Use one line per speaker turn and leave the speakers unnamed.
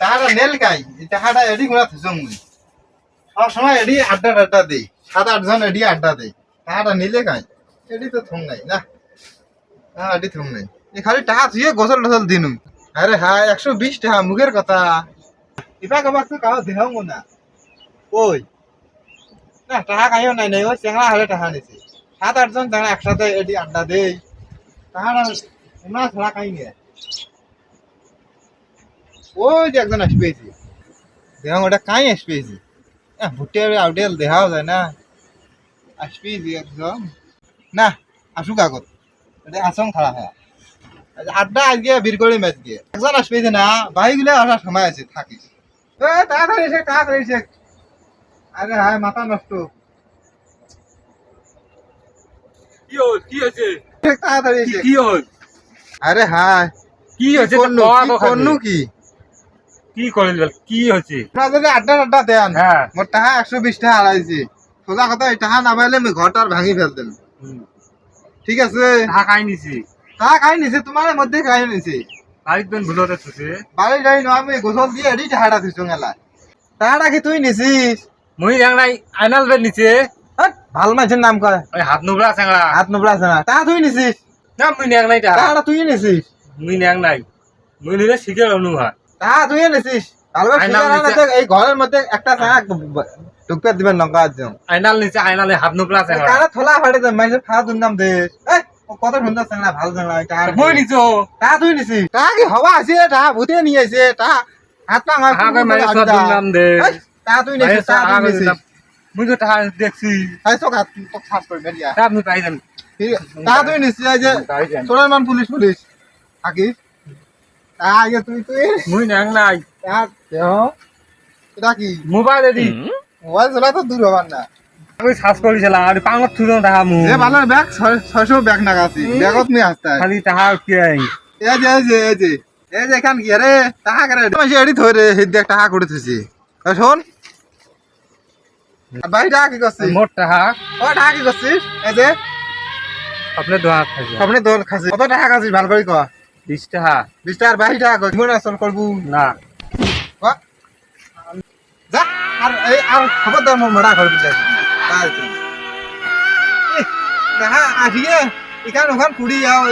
টাকাটা নেল কাই টাকাটা এডি গুণা থুসং সব সময় এডি আড্ডা আড্ডা দেই, সাত আটজন এডি আড্ডা দেই টাকাটা নিলে কাই এডি তো থম নাই না। না এডি থম নাই। এই খালি টাকা থুয়ে গোসল টোসল দিনু। আরে হ্যাঁ একশো বিশ টাকা মুখের কথা। ইবা কাবাক তো কাউ দেখাও না। ওই। না টাকা খাইও নাই নাই, ওই চেংড়া হারে টাকা নিছে। সাত আটজন চেংড়া একসাথে এডি আড্ডা দেই। টাকাটা না ছাড়া খাই নিয়ে। ওই যে একজন আসবেছি দেখুন ওটা কাই আসবেছি ভুট্টে আউটেল দেখাও যায় না। আসবেছি একজন। না আসুক আগত। এটা আসং খাড়া হ্যাঁ। আড্ডা আজকে বীর করে ম্যাচ গিয়ে একজন আসবেছি না বাহিগুলো আসার সময় আছে থাকিস। তাড়াতাড়ি এসে তাড়াতাড়ি এসে। আরে হায় মাথা নষ্ট।
কি হয়েছে?
তাড়াতাড়ি এসে।
কি হল?
আরে হায়
কি হয়েছে?
করনু কি? কি
কি করেন কি
আপনারা যদি আড্ডা আড্ডা দেন
হ্যাঁ।
মোর টাকা একশো বিশ টাকা হারাইছি। সোজা কথা এই টাকা না পাইলে আমি ঘরটা ভাঙি ফেলতেন ঠিক আছে?
টাকা খাই নিছি।
টাকা খাই নিছে তোমার মধ্যে খাই নিছে।
বাড়ির দিন ভুলতে থুছে
বাড়ি যাই না আমি গোসল দিয়ে এডি টাকাটা দিছো মেলা। টাকাটা কি তুই নিছিস
মই জাংলাই আইনাল বের নিছে।
ভালো মানুষের নাম কয়।
ওই হাত নুবড়া চাংড়া
হাত নোবলা আছে না। টাকা তুই নিছিস?
না মুই ন্যাং নাই টাকা
টাকাটা তুই নিছিস?
মুই ন্যাং নাই মুই নিলে শিখে অনুভা
তুই রাখা
নিছে।
দেখ, এই ঘরের মধ্যে একটা টাকা ঢুকতে দিবেন লঙ্কা একজন
আইনাল নিচে আইনালে হাত
থলা ফাটে কত সুন্দর চাংলা ভালো চাংলা
মই নিছো।
তুই কি হওয়া আছে টাকা ভূতে নিয়ে হাত পা
দে।
তুই তুই
মুই তো টাকা দেখছি।
এই তো হাত তো খাস করবে দিয়া
তা আপনি পাই যান।
টাকা তুই যে মান পুলিশ পুলিশ আগে তুই তুই।
মুই ন্যাং নাই।
এটা কি?
মোবাইলে
মোবাইল চলা তো দূর হবার না।
আমি সার্চ করেছিলাম আর পাঙত থুলো টাকা মু
এ ভালো ব্যাগ ছয়শো ব্যাগ নাগাছি। ব্যাগত নিয়ে আসতে
খালি টাকা কি
যে যে যে। যে কি? রে টাকা করে মাসে এডি ধরে হিদ দেখ টাকা করে থুছি। এই শোন। আর ভাই টাকা কি করছিস
মোট টাকা
ও টাকা কি করছিস এই যে।
আপনি দোয়া খাইছে।
আপনি দোল খাসিস কত টাকা খাসিস ভালো করে কর
বিশ টাকা।
বিশ টাকার বাইশ টাকা কর মনে আসল করব?
না।
যা আর এই আর খবরদার মোর মরা দিতে দেখা আসিয়ে এখান ওখান কুড়ি যাও